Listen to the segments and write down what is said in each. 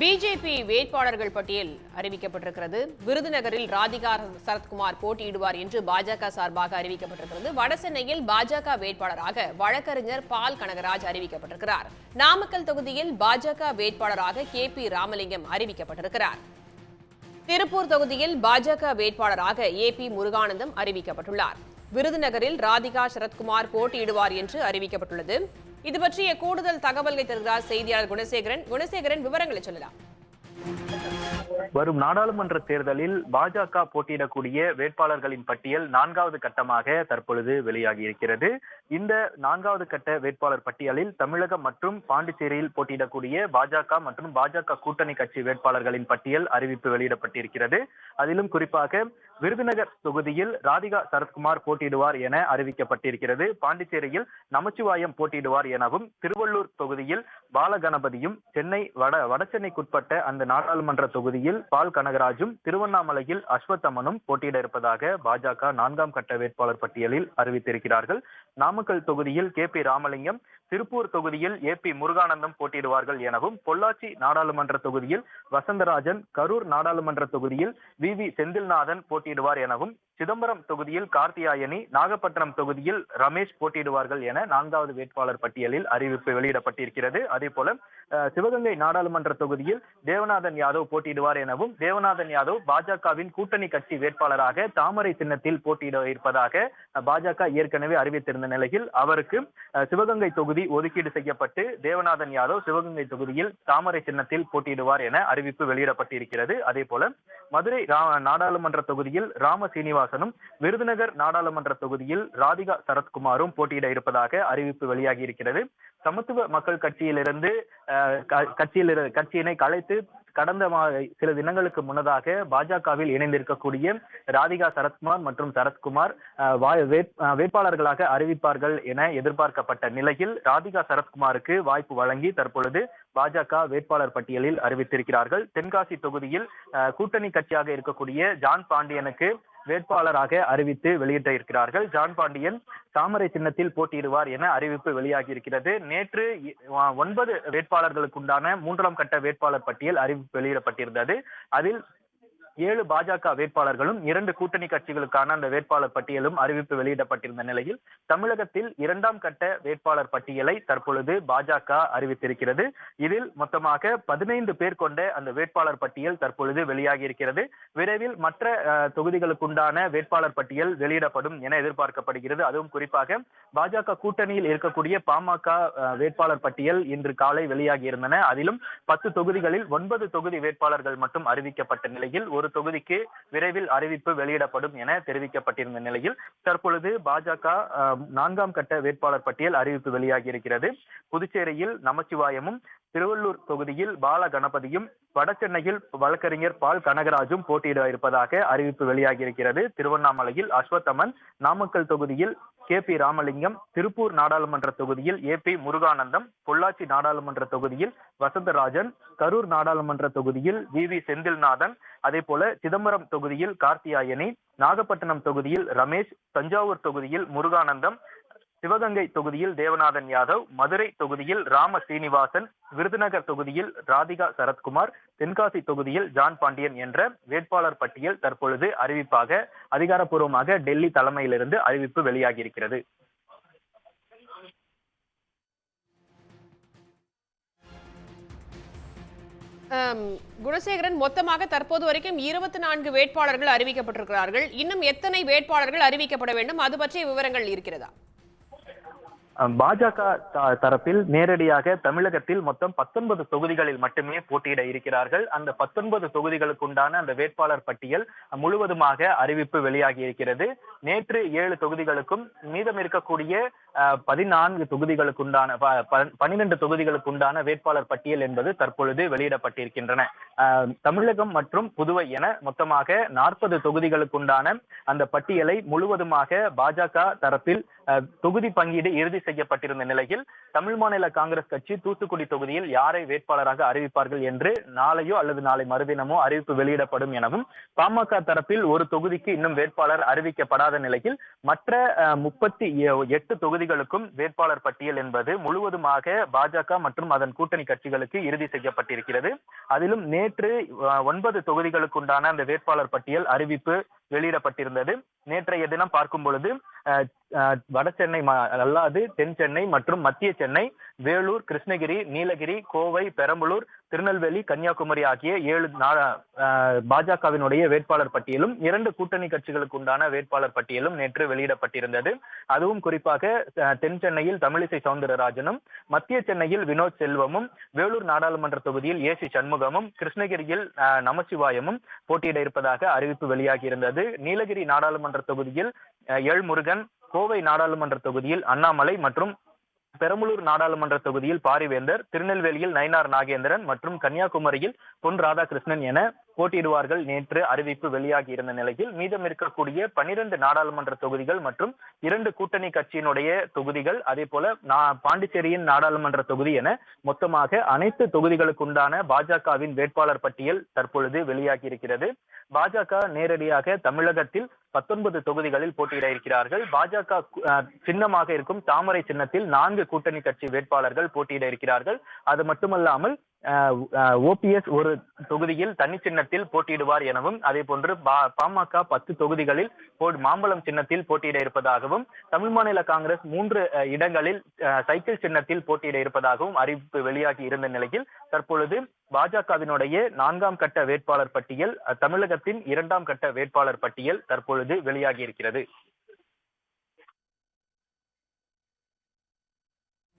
BJP வேட்பாளர்கள் பட்டியல் அறிவிக்கப்பட்டிருக்கிறது. விருதுநகரில் ராதிகா சரத்குமார் போட்டியிடுவார் என்று பாஜக சார்பாக அறிவிக்கப்பட்டிருக்கிறது. வடசென்னையில் பாஜக வேட்பாளராக வழக்கறிஞர் பால் கனகராஜ் அறிவிக்கப்பட்டிருக்கிறார். நாமக்கல் தொகுதியில் பாஜக வேட்பாளராக கே பி ராமலிங்கம் அறிவிக்கப்பட்டிருக்கிறார். திருப்பூர் தொகுதியில் பாஜக வேட்பாளராக ஏ பி முருகானந்தம் அறிவிக்கப்பட்டுள்ளார். விருதுநகரில் ராதிகா சரத்குமார் போட்டியிடுவார் என்று அறிவிக்கப்பட்டுள்ளது. இது பற்றிய கூடுதல் தகவல்களை தருகிறார் செய்தியாளர் குணசேகரன். குணசேகரன் விவரங்களை சொல்லலாம். வரும் நாடாளுமன்ற தேர்தலில் பாஜக போட்டியிடக்கூடிய வேட்பாளர்களின் பட்டியல் நான்காவது கட்டமாக தற்பொழுது வெளியாகி இருக்கிறது. இந்த நான்காவது கட்ட வேட்பாளர் பட்டியலில் தமிழகம் மற்றும் பாண்டிச்சேரியில் போட்டியிடக்கூடிய பாஜக மற்றும் பாஜக கூட்டணி கட்சி வேட்பாளர்களின் பட்டியல் அறிவிப்பு வெளியிடப்பட்டிருக்கிறது. அதிலும் குறிப்பாக விருதுநகர் தொகுதியில் ராதிகா சரத்குமார் போட்டியிடுவார் என அறிவிக்கப்பட்டிருக்கிறது. பாண்டிச்சேரியில் நமச்சிவாயம் போட்டியிடுவார் எனவும் திருவள்ளூர் தொகுதியில் பாலகணபதியும் சென்னை வட வடசென்னைக்குட்பட்ட அந்த நாடாளுமன்ற தொகுதியில் பால் கனகராஜும் திருவண்ணாமலையில் அஸ்வத்தமனும் போட்டியிட இருப்பதாக பாஜக நான்காம் கட்ட வேட்பாளர் பட்டியலில் அறிவித்திருக்கிறார்கள். நாமக்கல் தொகுதியில் கே பி ராமலிங்கம் திருப்பூர் தொகுதியில் ஏ பி முருகானந்தம் போட்டியிடுவார்கள் எனவும் பொள்ளாச்சி நாடாளுமன்ற தொகுதியில் வசந்தராஜன் கரூர் நாடாளுமன்ற தொகுதியில் வி வி செந்தில்நாதன் போட்டியிடுவார் எனவும் சிதம்பரம் தொகுதியில் கார்த்தியாயனி நாகப்பட்டினம் தொகுதியில் ரமேஷ் போட்டியிடுவார்கள் என நான்காவது வேட்பாளர் பட்டியலில் அறிவிப்பு வெளியிடப்பட்டிருக்கிறது. அதே போல சிவகங்கை நாடாளுமன்ற தொகுதியில் தேவநாதன் யாதவ் போட்டியிடுவார் எனவும் தேவநாதன் யாதவ் பாஜகவின் கூட்டணி கட்சி வேட்பாளராக தாமரை சின்னத்தில் போட்டியிட இருப்பதாக பாஜக ஏற்கனவே அறிவித்திருந்த நிலையில் அவருக்கு சிவகங்கை தொகுதி ஒதுக்கீடு செய்யப்பட்டு தேவநாதன் யாதவ் சிவகங்கை தொகுதியில் தாமரை சின்னத்தில் போட்டியிடுவார் என அறிவிப்பு வெளியிடப்பட்டிருக்கிறது. அதே போல மதுரை நாடாளுமன்ற தொகுதியில் ராம கமல்ஹாசனும் விருதுநகர் நாடாளுமன்ற தொகுதியில் ராதிகா சரத்குமாரும் போட்டியிட இருப்பதாக அறிவிப்பு வெளியாகி இருக்கிறது. சமத்துவ மக்கள் கட்சியிலிருந்து கட்சியில் கட்சியினை கலைத்து கடந்த சில தினங்களுக்கு முன்னதாக பாஜகவில் இணைந்திருக்கக்கூடிய ராதிகா சரத்குமார் மற்றும் சரத்குமார் வேட்பாளர்களாக அறிவிப்பார்கள் என எதிர்பார்க்கப்பட்ட நிலையில் ராதிகா சரத்குமாருக்கு வாய்ப்பு வழங்கி தற்பொழுது பாஜக வேட்பாளர் பட்டியலில் அறிவித்திருக்கிறார்கள். தென்காசி தொகுதியில் கூட்டணி கட்சியாக இருக்கக்கூடிய ஜான் பாண்டியனுக்கு வேட்பாளராக அறிவித்து வெளியிட்ட இருக்கிறார்கள். ஜான் பாண்டியன் தாமரை சின்னத்தில் போட்டியிடுவார் என அறிவிப்பு வெளியாகி இருக்கிறது நேற்று ஒன்பது வேட்பாளர்களுக்குண்டான மூன்றாம் கட்ட வேட்பாளர் பட்டியல் அறிவிப்பு வெளியிடப்பட்டிருந்தது. அதில் ஏழு பாஜக வேட்பாளர்களும் இரண்டு கூட்டணி கட்சிகளுக்கான அந்த வேட்பாளர் பட்டியலும் அறிவிப்பு வெளியிடப்பட்டிருந்த நிலையில் தமிழகத்தில் இரண்டாம் கட்ட வேட்பாளர் பட்டியலை தற்பொழுது பாஜக அறிவித்திருக்கிறது. இதில் மொத்தமாக பதினைந்து பேர் கொண்ட அந்த வேட்பாளர் பட்டியல் தற்பொழுது வெளியாகி இருக்கிறது விரைவில் மற்ற தொகுதிகளுக்குண்டான வேட்பாளர் பட்டியல் வெளியிடப்படும் என எதிர்பார்க்கப்படுகிறது. அதுவும் குறிப்பாக பாஜக கூட்டணியில் இருக்கக்கூடிய பாமக வேட்பாளர் பட்டியல் இன்று காலை வெளியாகி இருந்தன அதிலும் பத்து தொகுதிகளில் ஒன்பது தொகுதி வேட்பாளர்கள் மட்டும் அறிவிக்கப்பட்ட நிலையில் ஒரு தொகுதிக்கு விரைவில் அறிவிப்பு வெளியிடப்படும் என தெரிவிக்கப்பட்டிருந்த நிலையில் தற்பொழுது பாஜக நான்காம் கட்ட வேட்பாளர் பட்டியல் அறிவிப்பு வெளியாகி இருக்கிறது புதுச்சேரியில் நமச்சிவாயமும் திருவள்ளூர் தொகுதியில் பால கணபதியும் வடசென்னையில் வழக்கறிஞர் பால் கனகராஜும் போட்டியிட இருப்பதாக அறிவிப்பு வெளியாகி இருக்கிறது திருவண்ணாமலையில் அஸ்வத்தமன் நாமக்கல் தொகுதியில் கே பி ராமலிங்கம் திருப்பூர் நாடாளுமன்ற தொகுதியில் ஏ பி முருகானந்தம் பொள்ளாச்சி நாடாளுமன்ற தொகுதியில் வசந்தராஜன் கரூர் நாடாளுமன்ற தொகுதியில் வி வி செந்தில்நாதன் அதே போல சிதம்பரம் தொகுதியில் கார்த்தியாயனி நாகப்பட்டினம் தொகுதியில் ரமேஷ் தஞ்சாவூர் தொகுதியில் முருகானந்தம் சிவகங்கை தொகுதியில் தேவநாதன் யாதவ் மதுரை தொகுதியில் ராம சீனிவாசன் விருதுநகர் தொகுதியில் ராதிகா சரத்குமார் தென்காசி தொகுதியில் ஜான் பாண்டியன் என்ற வேட்பாளர் பட்டியல் தற்பொழுது அறிவிப்பாக அதிகாரப்பூர்வமாக டெல்லி தலைமையிலிருந்து அறிவிப்பு வெளியாகி இருக்கிறது குணசேகரன் மொத்தமாக தற்போது வரைக்கும் இருபத்தி நான்கு வேட்பாளர்கள் அறிவிக்கப்பட்டிருக்கிறார்கள். இன்னும் எத்தனை வேட்பாளர்கள் அறிவிக்கப்பட வேண்டும்? அது பற்றிய விவரங்கள் இருக்கிறதா? பாஜக தரப்பில் நேரடியாக தமிழகத்தில் மொத்தம் பத்தொன்பது தொகுதிகளில் மட்டுமே போட்டியிட இருக்கிறார்கள். அந்த பத்தொன்பது தொகுதிகளுக்கு உண்டான அந்த வேட்பாளர் பட்டியல் முழுவதுமாக அறிவிப்பு வெளியாகி இருக்கிறது. நேற்று ஏழு தொகுதிகளுக்கும் மீதம் இருக்கக்கூடிய பதினான்கு தொகுதிகளுக்கு உண்டான ப- பன்னிரண்டு தொகுதிகளுக்கு உண்டான வேட்பாளர் பட்டியல் என்பது தற்பொழுது வெளியிடப்பட்டிருக்கின்றன. அஹ், தமிழகம் மற்றும் புதுவை என மொத்தமாக நாற்பது தொகுதிகளுக்கு உண்டான அந்த பட்டியலை முழுவதுமாக பாஜக தரப்பில் தொகுதி பங்கீடு இறுதி செய்யப்பட்டிருந்த நிலையில் தமிழ் மாநில காங்கிரஸ் கட்சி தூத்துக்குடி தொகுதியில் யாரை வேட்பாளராக அறிவிப்பார்கள் என்று நாளையோ அல்லது நாளை மறுதினமோ அறிவிப்பு வெளியிடப்படும் எனவும் பாமக தரப்பில் ஒரு தொகுதிக்கு இன்னும் வேட்பாளர் அறிவிக்கப்படாத நிலையில் மற்ற முப்பத்தி எட்டு தொகுதிகளுக்கும் வேட்பாளர் பட்டியல் என்பது முழுவதுமாக பாஜக மற்றும் அதன் கூட்டணி கட்சிகளுக்கு இறுதி செய்யப்பட்டிருக்கிறது. அதிலும் நேற்று ஒன்பது தொகுதிகளுக்குண்டான அந்த வேட்பாளர் பட்டியல் அறிவிப்பு வெளியிடப்பட்டிருந்தது. நேற்றைய தினம் பார்க்கும் பொழுது வட சென்னை அல்லாது தென் சென்னை மற்றும் மத்திய சென்னை வேலூர் கிருஷ்ணகிரி நீலகிரி கோவை பெரம்பலூர் திருநெல்வேலி கன்னியாகுமரி ஆகிய ஏழு பாஜகவினுடைய வேட்பாளர் பட்டியலும் இரண்டு கூட்டணி கட்சிகளுக்கு உண்டான வேட்பாளர் பட்டியலும் நேற்று வெளியிடப்பட்டிருந்தது. அதுவும் குறிப்பாக தென் சென்னையில் தமிழிசை சவுந்தரராஜனும் மத்திய சென்னையில் வினோத் செல்வமும் வேலூர் நாடாளுமன்ற தொகுதியில் ஏ சி சண்முகமும் கிருஷ்ணகிரியில் நமசிவாயமும் போட்டியிட இருப்பதாக அறிவிப்பு வெளியாகியிருந்தது. நீலகிரி நாடாளுமன்ற தொகுதியில் அஹ், எல் முருகன் கோவை நாடாளுமன்ற தொகுதியில் அண்ணாமலை மற்றும் பெரம்பலூர் நாடாளுமன்ற தொகுதியில் பாரிவேந்தர் திருநெல்வேலியில் நயினார் நாகேந்திரன் மற்றும் கன்னியாகுமரியில் பொன் ராதாகிருஷ்ணன் என போட்டியிடுவார்கள் நேற்று அறிவிப்பு வெளியாகி இருந்த நிலையில் மீதம் இருக்கக்கூடிய பனிரெண்டு நாடாளுமன்ற தொகுதிகள் மற்றும் இரண்டு கூட்டணி கட்சியினுடைய தொகுதிகள் அதே போல பாண்டிச்சேரியின் நாடாளுமன்ற தொகுதி என மொத்தமாக அனைத்து தொகுதிகளுக்குண்டான பாஜகவின் வேட்பாளர் பட்டியல் தற்பொழுது வெளியாகி இருக்கிறது பாஜக நேரடியாக தமிழகத்தில் பத்தொன்பது தொகுதிகளில் போட்டியிட இருக்கிறார்கள். பாஜக சின்னமாக இருக்கும் தாமரை சின்னத்தில் நான்கு கூட்டணி கட்சி வேட்பாளர்கள் போட்டியிட இருக்கிறார்கள். அது மட்டுமல்லாமல் ஓபிஎஸ் ஒரு தொகுதியில் தனி சின்னத்தில் போட்டியிடுவார் எனவும் அதே போன்று பா- பாமக பத்து தொகுதிகளில் மாம்பழம் சின்னத்தில் போட்டியிட இருப்பதாகவும் தமிழ் மாநில காங்கிரஸ் மூன்று இடங்களில் அஹ், சைக்கிள் சின்னத்தில் போட்டியிட இருப்பதாகவும் அறிவிப்பு வெளியாகி இருந்த நிலையில் தற்பொழுது பாஜகவினுடைய நான்காம் கட்ட வேட்பாளர் பட்டியல் தமிழகத்தின் இரண்டாம் கட்ட வேட்பாளர் பட்டியல் தற்பொழுது வெளியாகி இருக்கிறது.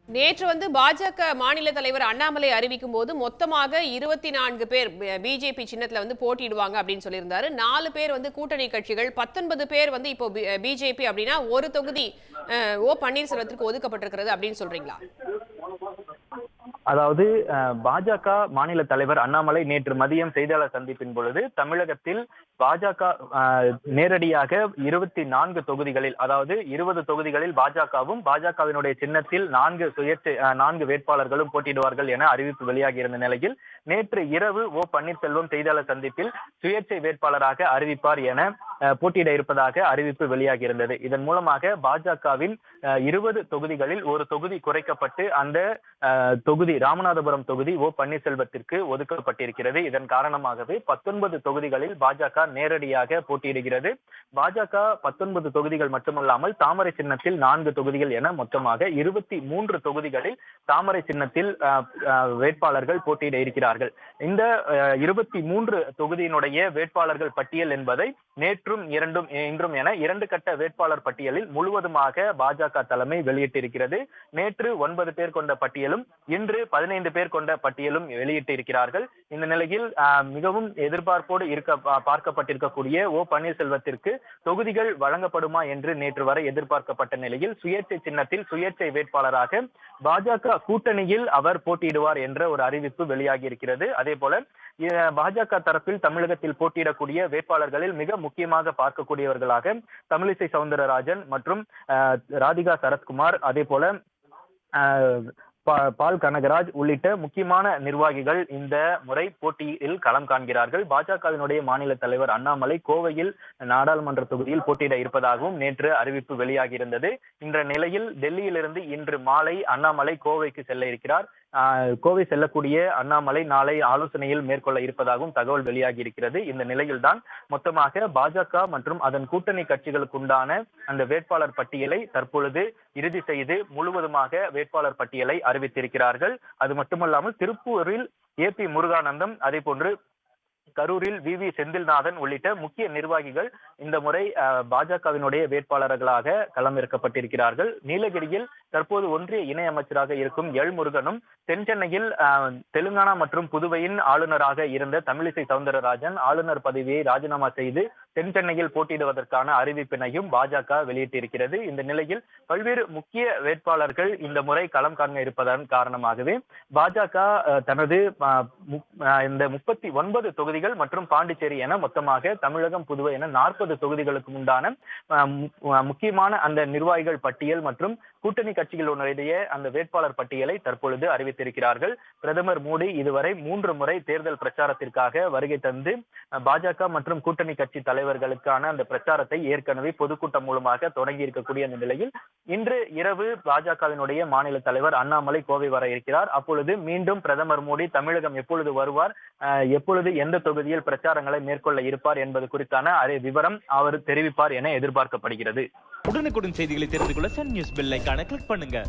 நேற்று வந்து பாஜக மாநில தலைவர் அண்ணாமலை அறிவிக்கும் போது மொத்தமாக இருபத்தி நான்கு பேர் பிஜேபி சின்னத்துல வந்து போட்டியிடுவாங்க அப்படின்னு சொல்லியிருந்தாரு. நாலு பேர் வந்து கூட்டணி கட்சிகள் பத்தொன்பது பேர் வந்து இப்போ பிஜேபி அப்படின்னா ஒரு தொகுதி அஹ், ஓ பன்னீர்செல்வத்திற்கு ஒதுக்கப்பட்டிருக்கிறது அப்படின்னு சொல்றீங்களா? அதாவது அஹ், பாஜக மாநில தலைவர் அண்ணாமலை நேற்று மதியம் செய்தியாளர் சந்திப்பின் பொழுது தமிழகத்தில் பாஜக நேரடியாக இருபத்தி நான்கு தொகுதிகளில் அதாவது இருபது தொகுதிகளில் பாஜகவும் பாஜகவினுடைய சின்னத்தில் நான்கு சுயேட்சை நான்கு வேட்பாளர்களும் போட்டியிடுவார்கள் என அறிவிப்பு வெளியாகி இருந்த நிலையில் நேற்று இரவு ஓ பன்னீர்செல்வம் செய்தியாளர் சந்திப்பில் சுயேட்சை வேட்பாளராக அறிவிப்பார் என போட்டியிட இருப்பதாக அறிவிப்பு வெளியாகி இருந்தது. இதன் மூலமாக பாஜகவின் இருபது தொகுதிகளில் ஒரு தொகுதி குறைக்கப்பட்டு அந்த தொகுதி ராமநாதபுரம் தொகுதி ஓ பன்னீர்செல்வத்திற்கு ஒதுக்கப்பட்டிருக்கிறது. இதன் காரணமாகவே பத்தொன்பது தொகுதிகளில் பாஜக நேரடியாக போட்டியிடுகிறது. பாஜக பத்தொன்பது தொகுதிகள் மட்டுமல்லாமல் தாமரை சின்னத்தில் நான்கு தொகுதிகள் என மொத்தமாக இருபத்தி மூன்று தொகுதிகளில் தாமரை சின்னத்தில் வேட்பாளர்கள் போட்டியிட இருக்கிறார்கள். இந்த இருபத்தி மூன்று தொகுதியினுடைய வேட்பாளர்கள் பட்டியல் என்பதை நேற்றும் இரண்டும் இன்றும் என இரண்டு கட்ட வேட்பாளர் பட்டியலில் முழுவதுமாக பாஜக தலைமை வெளியிட்டிருக்கிறது. நேற்று ஒன்பது பேர் கொண்ட பட்டியலும் இன்று பதினைந்து பேர் கொண்ட பட்டியலும் வெளியிட்டிருக்கிறார்கள். இந்த நிலையில் மிகவும் எதிர்பார்ப்போடு இருக்க பார்க்கப்பட்டிருக்கக்கூடிய ஓ பன்னீர்செல்வத்திற்கு தொகுதிகள் வழங்கப்படுமா என்று நேற்று வரை எதிர்பார்க்கப்பட்ட நிலையில் சுயேட்சை சின்னத்தில் சுயேட்சை வேட்பாளராக பாஜக கூட்டணியில் அவர் போட்டியிடுவார் என்ற ஒரு அறிவிப்பு வெளியாகி இருக்கிறது அதே போல பாஜக தரப்பில் தமிழகத்தில் போட்டியிடக்கூடிய வேட்பாளர்களில் மிக முக்கியமாக பார்க்கக்கூடியவர்களாக தமிழிசை சவுந்தரராஜன் மற்றும் ராதிகா சரத்குமார் அதே போல பால் கனகராஜ் உள்ளிட்ட முக்கியமான நிர்வாகிகள் இந்த முறை போட்டியில் களம் காண்கிறார்கள். பாஜகவினுடைய மாநில தலைவர் அண்ணாமலை கோவையில் நாடாளுமன்ற தொகுதியில் போட்டியிட இருப்பதாகவும் நேற்று அறிவிப்பு வெளியாகி இருந்தது இந்த நிலையில் டெல்லியிலிருந்து இன்று மாலை அண்ணாமலை கோவைக்கு செல்ல இருக்கிறார். கோவை செல்லக்கூடிய அண்ணாமலை நாளை ஆலோசனையில் மேற்கொள்ள இருப்பதாகவும் தகவல் வெளியாகி இருக்கிறது இந்த நிலையில்தான் மொத்தமாக பாஜக மற்றும் அதன் கூட்டணி கட்சிகளுக்கு உண்டான அந்த வேட்பாளர் பட்டியலை தற்பொழுது இறுதி செய்து முழுவதுமாக வேட்பாளர் பட்டியலை அறிவித்திருக்கிறார்கள். அது மட்டுமல்லாமல் திருப்பூரில் ஏ பி முருகானந்தம் அதே போன்று கரூரில் வி. வி. செந்தில்நாதன் உள்ளிட்ட முக்கிய நிர்வாகிகள் இந்த முறை பாஜகவினுடைய வேட்பாளர்களாக களமிறக்கப்பட்டிருக்கிறார்கள். நீலகிரியில் தற்போது ஒன்றிய இணை அமைச்சராக இருக்கும் எல். முருகனும் தென் சென்னையில் தெலுங்கானா மற்றும் புதுவையின் ஆளுநராக இருந்த தமிழிசை சவுந்தரராஜன் ஆளுநர் பதவியை ராஜினாமா செய்து தென் சென்னையில் போட்டியிடுவதற்கான அறிவிப்பினையும் பாஜக வெளியிட்டிருக்கிறது. இந்த நிலையில் பல்வேறு முக்கிய வேட்பாளர்கள் இந்த முறை களம் காண இருப்பதன் காரணமாகவே பாஜக தனது இந்த முப்பத்தி ஒன்பது தொகுதி தொகுதிகள் மற்றும் பாண்டிச்சேரி என மொத்தமாக தமிழகம் புதுவை என நாற்பது தொகுதிகளுக்கு உண்டான முக்கியமான அந்த நிர்வாகிகள் பட்டியல் மற்றும் கூட்டணி கட்சிகளுடைய அந்த வேட்பாளர் பட்டியலை தற்பொழுது அறிவித்திருக்கிறார்கள். பிரதமர் மோடி இதுவரை மூன்று முறை தேர்தல் பிரச்சாரத்திற்காக வருகை தந்து பாஜக மற்றும் கூட்டணி கட்சி தலைவர்களுக்கான அந்த பிரச்சாரத்தை ஏற்கனவே பொதுக்கூட்டம் மூலமாக தொடங்கி இருக்கக்கூடிய அந்த நிலையில் இன்று இரவு பாஜகவினுடைய மாநில தலைவர் அண்ணாமலை கோவை வர இருக்கிறார். அப்பொழுது மீண்டும் பிரதமர் மோடி தமிழகம் எப்பொழுது வருவார் எப்பொழுது எந்த தொகுதியில் பிரச்சாரங்களை மேற்கொள்ள இருப்பார் என்பது குறித்தான அரை விவரம் அவர் தெரிவிப்பார் என எதிர்பார்க்கப்படுகிறது. உடனுக்குடன் செய்திகளை தெரிந்து கொள்ள சன் நியூஸ் பெல் கிளிக் பண்ணுங்க.